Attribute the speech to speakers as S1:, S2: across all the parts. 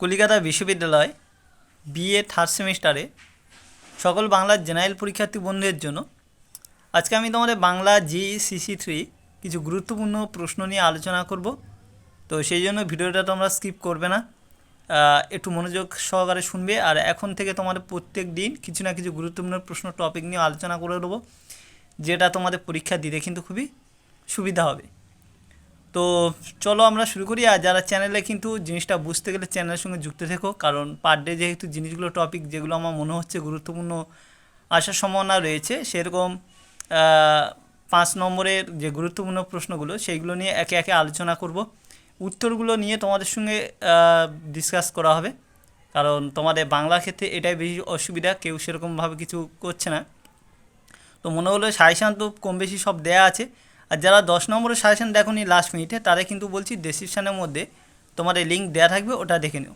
S1: কলিকাতা বিশ্ববিদ্যালয় BA third সেমিস্টারে সকল বাংলার জেনারেল পরীক্ষার্থী বন্ধুদের জন্য। আজকে আমি তোমাদের বাংলা জি সিসি থ্রি কিছু গুরুত্বপূর্ণ প্রশ্ন নিয়ে আলোচনা করব। তো সেই জন্য ভিডিওটা তোমরা স্কিপ করবে না। একটু মনোযোগ সহকারে শুনবে। আর এখন থেকে তোমাদের প্রত্যেক দিন কিছু না কিছু গুরুত্বপূর্ণ প্রশ্ন টপিক নিয়ে আলোচনা করে দেবো, যেটা তোমাদের পরীক্ষা দিতে কিন্তু খুবই সুবিধা হবে। তো চলো আমরা শুরু করি। আর যারা চ্যানেলে কিন্তু জিনিসটা বুঝতে গেলে চ্যানেলের সঙ্গে যুক্ত থেকো, কারণ পার ডে যেহেতু জিনিসগুলো টপিক যেগুলো আমার মনে হচ্ছে গুরুত্বপূর্ণ আসার সম্ভাবনা রয়েছে, সেরকম পাঁচ নম্বরের যে গুরুত্বপূর্ণ প্রশ্নগুলো, সেইগুলো নিয়ে একে একে আলোচনা করব। উত্তরগুলো নিয়ে তোমাদের সঙ্গে ডিসকাস করা হবে। কারণ তোমাদের বাংলা ক্ষেত্রে এটাই বেশি অসুবিধা, কেউ সেরকমভাবে কিছু করছে না। তো মনে হলো সাজেশান তো কম বেশি সব দেয়া আছে। আর যারা দশ নম্বরের সাজেশান দেখোনি লাস্ট মিনিটে তারা কিন্তু বলছি ডেসক্রিপশানের মধ্যে তোমাদের লিঙ্ক দেওয়া থাকবে, ওটা দেখে নিও।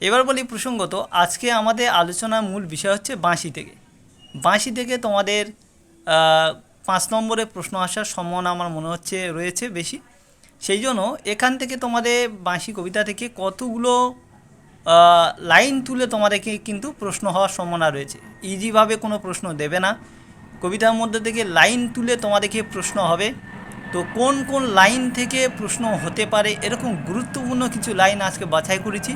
S1: এবার বলি প্রসঙ্গত, আজকে আমাদের আলোচনার মূল বিষয় হচ্ছে বাঁশি থেকে। বাঁশি থেকে তোমাদের পাঁচ নম্বরে প্রশ্ন আসার সম্ভাবনা আমার মনে হচ্ছে রয়েছে বেশি। সেই জন্য এখান থেকে তোমাদের বাঁশি কবিতা থেকে কতগুলো লাইন তুলে তোমাদেরকে কিন্তু প্রশ্ন হওয়ার সম্ভাবনা রয়েছে। ইজিভাবে কোনো প্রশ্ন দেবে না। কবিতার মধ্যে থেকে লাইন তুলে তোমাদেরকে প্রশ্ন হবে, তো কোন কোন লাইন থেকে প্রশ্ন হতে পারে এরকম গুরুত্বপূর্ণ কিছু লাইন আজকে বাছাই করেছি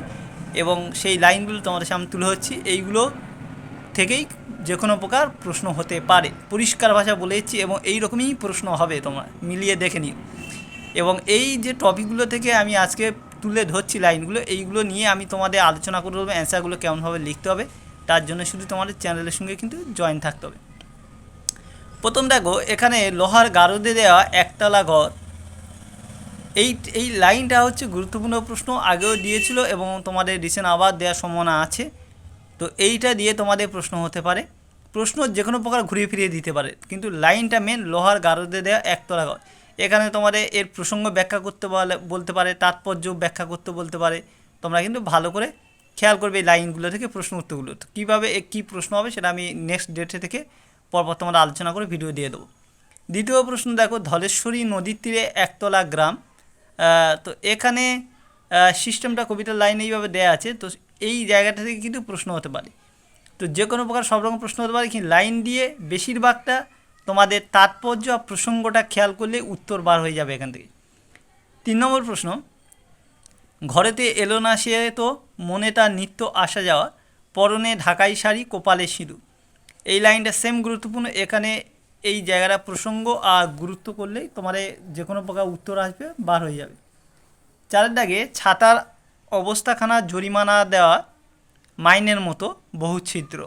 S1: এবং সেই লাইনগুলো তোমাদের সামনে তুলে হচ্ছি এইগুলো থেকেই যে কোনো প্রকার প্রশ্ন হতে পারে। পরিষ্কার ভাষা বলেছি এবং এই রকমই প্রশ্ন হবে তোমরা, মিলিয়ে দেখে নিও। এবং এই যে টপিকগুলো থেকে আমি আজকে তুলে ধরছি লাইনগুলো, এইগুলো নিয়ে আমি তোমাদের আলোচনা করে দেবো, অ্যান্সারগুলো কেমনভাবে লিখতে হবে, তার জন্য শুধু তোমাদের চ্যানেলের সঙ্গে কিন্তু জয়েন থাকতে হবে। প্রথম দেখো, এখানে লোহার গারদে দেওয়া একতলা ঘর। এই এই লাইনটা হচ্ছে গুরুত্বপূর্ণ প্রশ্ন, আগেও দিয়েছিল এবং তোমাদের রিসেন্ট আবার দেওয়ার সম্ভাবনা আছে। তো এইটা দিয়ে তোমাদের প্রশ্ন হতে পারে। প্রশ্ন যে কোনো প্রকার ঘুরিয়ে ফিরিয়ে দিতে পারে, কিন্তু লাইনটা মেন লোহার গারদে দেওয়া একতলা ঘর। এখানে তোমাদের এর প্রসঙ্গ ব্যাখ্যা করতে বলে, বলতে পারে, তাৎপর্য ব্যাখ্যা করতে বলতে পারে। তোমরা কিন্তু ভালো করে খেয়াল করবে এই লাইনগুলো থেকে প্রশ্ন উত্তরগুলো। কীভাবে কী প্রশ্ন হবে সেটা আমি নেক্সট ডেটে থেকে পরপর তোমরা আলোচনা করে ভিডিও দিয়ে দেবো। দ্বিতীয় প্রশ্ন, দেখো, ধলেশ্বরী নদীর তীরে একতলা গ্রাম। তো এখানে সিস্টেমটা কবিতার লাইনে এইভাবে দেওয়া আছে। তো এই জায়গাটা থেকে কিন্তু প্রশ্ন হতে পারে। তো যে কোনো প্রকার সব রকম প্রশ্ন হতে পারে, কিন্তু লাইন দিয়ে বেশিরভাগটা তোমাদের তাৎপর্য আর প্রসঙ্গটা খেয়াল করলে উত্তর বার হয়ে যাবে এখান থেকে। তিন নম্বর প্রশ্ন, ঘরেতে এলো না সে তো মনে তার নিত্য আসা যাওয়া, পরনে ঢাকাই শাড়ি, কপালে সিঁদুর। এই লাইনটা সেম গুরুত্বপূর্ণ। এখানে এই জায়গাটা প্রসঙ্গ আর গুরুত্ব করলেই তোমাদের যে কোনো প্রকার উত্তর আসবে, বার হয়ে যাবে। চারের দাগে ছাতার অবস্থাখানা জরিমানা দেওয়া মাইনের মতো বহু ছিদ্র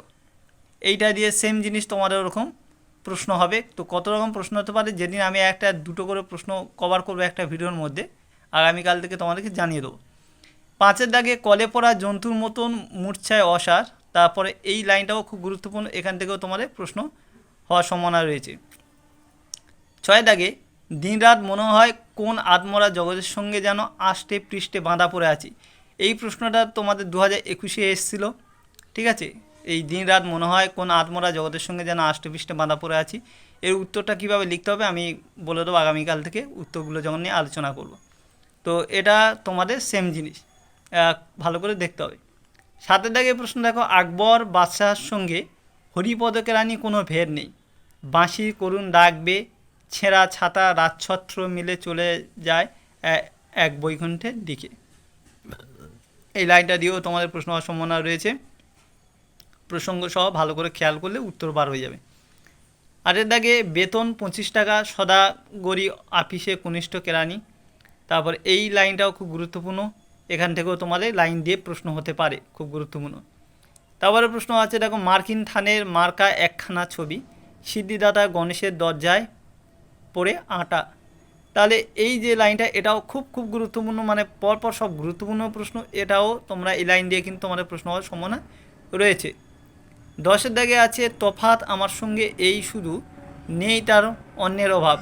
S1: এইটা দিয়ে সেম জিনিস তোমাদের ওরকম প্রশ্ন হবে। তো কত রকম প্রশ্ন হতে পারে? যেদিন আমি একটা দুটো করে প্রশ্ন কভার করব একটা ভিডিওর মধ্যে, আগামীকাল থেকে তোমাদেরকে জানিয়ে দেবো। পাঁচের দাগে কলে পড়া জন্তুর মতন মূর্ছায় অসার তারপরে এই লাইনটাও খুব গুরুত্বপূর্ণ, এখান থেকেও তোমাদের প্রশ্ন হওয়ার সম্ভাবনা রয়েছে। ছয় দাগে দিন রাত মনে হয় কোন আত্মরা জগতের সঙ্গে যেন আষ্টে পৃষ্ঠে বাঁধা পড়ে আছি? এই প্রশ্নটা তোমাদের দু হাজার একুশে এসেছিল, ঠিক আছে? এই দিন রাত মনে হয় কোন আত্মরা জগতের সঙ্গে যেন আষ্টে পৃষ্ঠে বাঁধা পড়ে আছি? এর উত্তরটা কীভাবে লিখতে হবে আমি বলে দেবো, আগামীকাল থেকে উত্তরগুলো যখন নিয়ে আলোচনা করব। তো এটা তোমাদের সেম জিনিস ভালো করে দেখতে হবে। সাতের দাগে প্রশ্ন দেখো, আকবর বাদশাহর সঙ্গে হরিপদকে রানী কোনো ভেদ নেই। বাঁশি, করুণ ডাকবে ছেঁড়া ছাতা রাজছত্র মিলে চলে যায় এক বৈকুণ্ঠের দিকে। এই লাইনটা দিয়েও তোমাদের প্রশ্ন সম্ভাবনা রয়েছে। প্রসঙ্গ সহ ভালো করে খেয়াল করলে উত্তর বার হয়ে যাবে। আটের দাগে বেতন পঁচিশ টাকা সদাগরি আপিসে কনিষ্ঠ কেরানি তারপর এই লাইনটাও খুব গুরুত্বপূর্ণ। এখান থেকেও তোমাদের লাইন দিয়ে প্রশ্ন হতে পারে, খুব গুরুত্বপূর্ণ। তারপরে প্রশ্ন আছে, দেখো, মার্কিন থানের মার্কা একখানা ছবি, সিদ্ধিদাতা গণেশের দরজায় পড়ে আটা। তাহলে এই যে লাইনটা, এটাও খুব খুব গুরুত্বপূর্ণ মানে পরপর সব গুরুত্বপূর্ণ প্রশ্ন, এটাও তোমরা এই লাইন দিয়ে কিন্তু তোমাদের প্রশ্ন হওয়ার সম্ভাবনা রয়েছে। দশের দাগে আছে তফাত আমার সঙ্গে এই শুধু নেই তার অন্যের অভাব।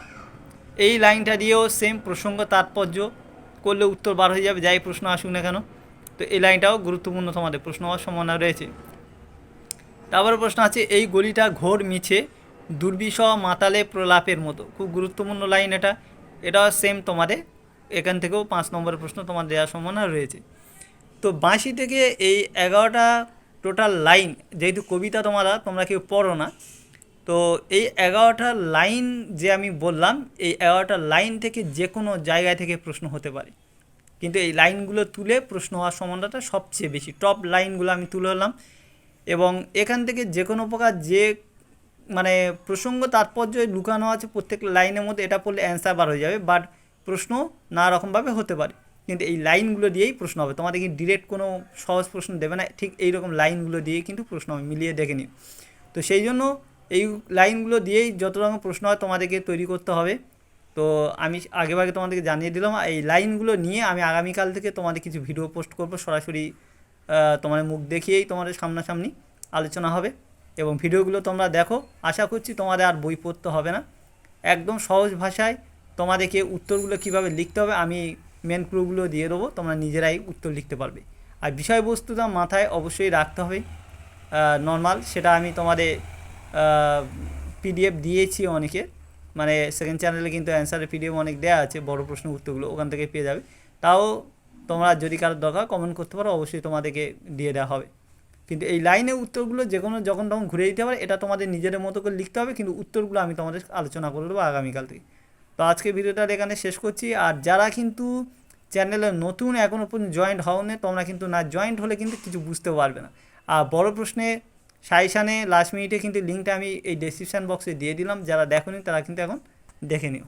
S1: এই লাইনটা দিয়েও সেম প্রসঙ্গ, তাৎপর্য করলে উত্তর বার হয়ে যাবে, যাই প্রশ্ন আসুক না কেন। তো এই লাইনটাও গুরুত্বপূর্ণ তোমাদের, প্রশ্ন হওয়ার সম্ভাবনা রয়েছে। তারপরে প্রশ্ন আছে, এই গলিটা ঘোর মিছে, দুর্বিষহ মাতালে প্রলাপের মতো। খুব গুরুত্বপূর্ণ লাইন এটা। এটাও সেম তোমাদের। এখান থেকেও পাঁচ নম্বরের প্রশ্ন তোমার দেওয়ার সম্ভাবনা রয়েছে। তো বাঁশি থেকে এই এগারোটা টোটাল লাইন যেহেতু কবিতা তোমরা তোমরা কেউ পড়ো না তো এই এগারোটা লাইন যে আমি বললাম, এই এগারোটা লাইন থেকে যে কোনো জায়গায় থেকে প্রশ্ন হতে পারে। কিন্তু এই লাইনগুলো তুলে প্রশ্ন হওয়ার সম্ভাবনাটা সবচেয়ে বেশি। টপ লাইনগুলো আমি তুলে হলাম এবং এখান থেকে যে কোনো প্রকার যে মানে প্রসঙ্গ তাৎপর্য লুকানো আছে প্রত্যেক লাইনের মধ্যে, এটা পড়লে অ্যান্সার বার হয়ে যাবে। বাট প্রশ্ন নানা রকমভাবে হতে পারে। কিন্তু এই লাইনগুলো দিয়েই প্রশ্ন হবে। তোমাদের কি ডিরেক্ট কোনো সহজ প্রশ্ন দেবে না? ঠিক এই রকম লাইনগুলো দিয়েই কিন্তু প্রশ্ন হবে মিলিয়ে দেখে নিও তো সেই জন্য এই লাইনগুলো দিয়েই যত রকম প্রশ্ন হয় তোমাদেরকে তৈরি করতে হবে। তো আমি আগেভাগে তোমাদেরকে জানিয়ে দিলাম এই লাইনগুলো নিয়ে আমি আগামীকাল থেকে তোমাদের কিছু ভিডিও পোস্ট করব। সরাসরি আহ, তোমাদের মুখ দেখিয়েই তোমাদের সামনাসামনি আলোচনা হবে এবং ভিডিওগুলো তোমরা দেখো। আশা করছি তোমাদের আর বই পড়তে হবে না। একদম সহজ ভাষায় তোমাদেরকে উত্তরগুলো কীভাবে লিখতে হবে আমি মেন ক্লুগুলো দিয়ে দেবো তোমরা নিজেরাই উত্তর লিখতে পারবে। আর বিষয়বস্তুটা মাথায় অবশ্যই রাখতে হবে নর্মাল সেটা আমি তোমাদের পিডিএফ দিয়েছি অনেকে। মানে সেকেন্ড চ্যানেলে কিন্তু অ্যান্সারের পিডিএফ অনেক দেওয়া আছে, বড় প্রশ্ন উত্তরগুলো ওখান থেকে পেয়ে যাবে। তাও তোমরা যদি কারোর দরকার কমেন্ট করতে পারো, অবশ্যই তোমাদেরকে দিয়ে দেওয়া হবে। কিন্তু এই লাইনে উত্তরগুলো যে কোনো যখন তখন ঘুরে দিতে পারে, এটা তোমাদের নিজেদের মতো করে লিখতে হবে, কিন্তু উত্তরগুলো আমি তোমাদের আলোচনা করে দেবো আগামীকাল থেকে। তো আজকে ভিডিওটা এখানে শেষ করছি। আর যারা কিন্তু চ্যানেলে নতুন এখনও পর্যন্ত জয়েন্ট হওনি, তোমরা কিন্তু না জয়েন্ট হলে কিন্তু কিছু বুঝতে পারবে না। আর বড় প্রশ্নে সাইসানে লাস্ট মিনিটে কিন্তু লিঙ্কটা আমি এই ডেসক্রিপশান বক্সে দিয়ে দিলাম। যারা দেখোনি, তারা কিন্তু এখন দেখে নিও।